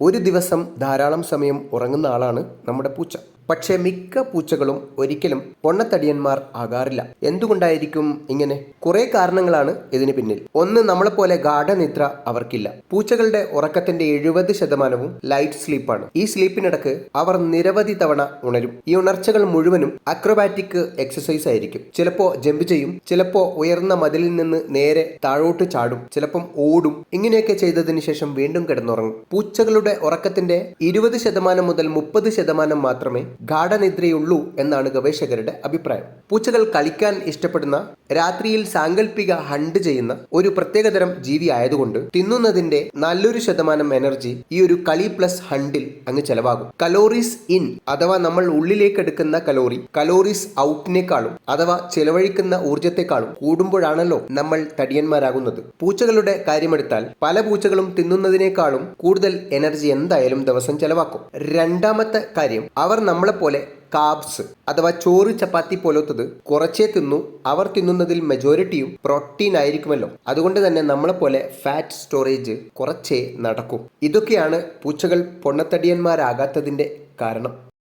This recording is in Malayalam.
ഒരു ദിവസം ധാരാളം സമയം ഉറങ്ങുന്ന ആളാണ് നമ്മുടെ പൂച്ച. പക്ഷേ മിക്ക പൂച്ചകളും ഒരിക്കലും പൊണ്ണത്തടിയന്മാർ ആകാറില്ല. എന്തുകൊണ്ടായിരിക്കും ഇങ്ങനെ? കുറെ കാരണങ്ങളാണ് ഇതിന് പിന്നിൽ. ഒന്ന് നമ്മളെപ്പോലെ ഗാഠനിദ്ര അവർക്കില്ല. പൂച്ചകളുടെ ഉറക്കത്തിന്റെ എഴുപത് ശതമാനവും ലൈറ്റ് സ്ലീപ്പാണ്. ഈ സ്ലീപ്പിനിടക്ക് അവർ നിരവധി തവണ ഉണരും. ഈ ഉണർച്ചകൾ മുഴുവനും അക്രോബാറ്റിക് എക്സസൈസ് ആയിരിക്കും. ചിലപ്പോ ജമ്പ് ചെയ്യും ചിലപ്പോ ഉയർന്ന മതിലിൽ നിന്ന് നേരെ താഴോട്ട് ചാടും ചിലപ്പം ഓടും. ഇങ്ങനെയൊക്കെ ചെയ്തതിന് ശേഷം വീണ്ടും കിടന്നുറങ്ങും. പൂച്ചകളുടെ ഉറക്കത്തിന്റെ ഇരുപത് ശതമാനം മുതൽ മുപ്പത് ശതമാനം മാത്രമേ ഗാഠനിദ്രയുള്ളൂ എന്നാണ് ഗവേഷകരുടെ അഭിപ്രായം. പൂച്ചകൾ കളിക്കാൻ ഇഷ്ടപ്പെടുന്ന രാത്രിയിൽ സാങ്കല്പിക ഹണ്ട് ചെയ്യുന്ന ഒരു പ്രത്യേകതരം ജീവി ആയതുകൊണ്ട് തിന്നുന്നതിന്റെ നല്ലൊരു ശതമാനം എനർജി ഈ ഒരു കളി പ്ലസ് ഹണ്ടിൽ അങ്ങ് ചെലവാകും. കലോറീസ് ഇൻ അഥവാ നമ്മൾ ഉള്ളിലേക്ക് എടുക്കുന്ന കലോറി കലോറീസ് ഔട്ടിനേക്കാളും അഥവാ ചെലവഴിക്കുന്ന ഊർജത്തെക്കാളും കൂടുമ്പോഴാണല്ലോ നമ്മൾ തടിയന്മാരാകുന്നത്. പൂച്ചകളുടെ കാര്യമെടുത്താൽ പല പൂച്ചകളും തിന്നുന്നതിനേക്കാളും കൂടുതൽ എനർജി എന്തായാലും ദിവസം ചെലവാക്കും. രണ്ടാമത്തെ കാര്യം അവർ നമ്മളെപ്പോലെ കാബ്സ് അഥവാ ചോറ് ചപ്പാത്തി പോലത്തത് കുറച്ചേ തിന്നു. അവർ തിന്നുന്നതിൽ മെജോറിറ്റിയും പ്രോട്ടീൻ ആയിരിക്കുമല്ലോ. അതുകൊണ്ട് തന്നെ നമ്മളെപ്പോലെ ഫാറ്റ് സ്റ്റോറേജ് കുറച്ചേ നടക്കും. ഇതൊക്കെയാണ് പൂച്ചകൾ പൊണ്ണത്തടിയന്മാരാകാത്തതിന്റെ കാരണം.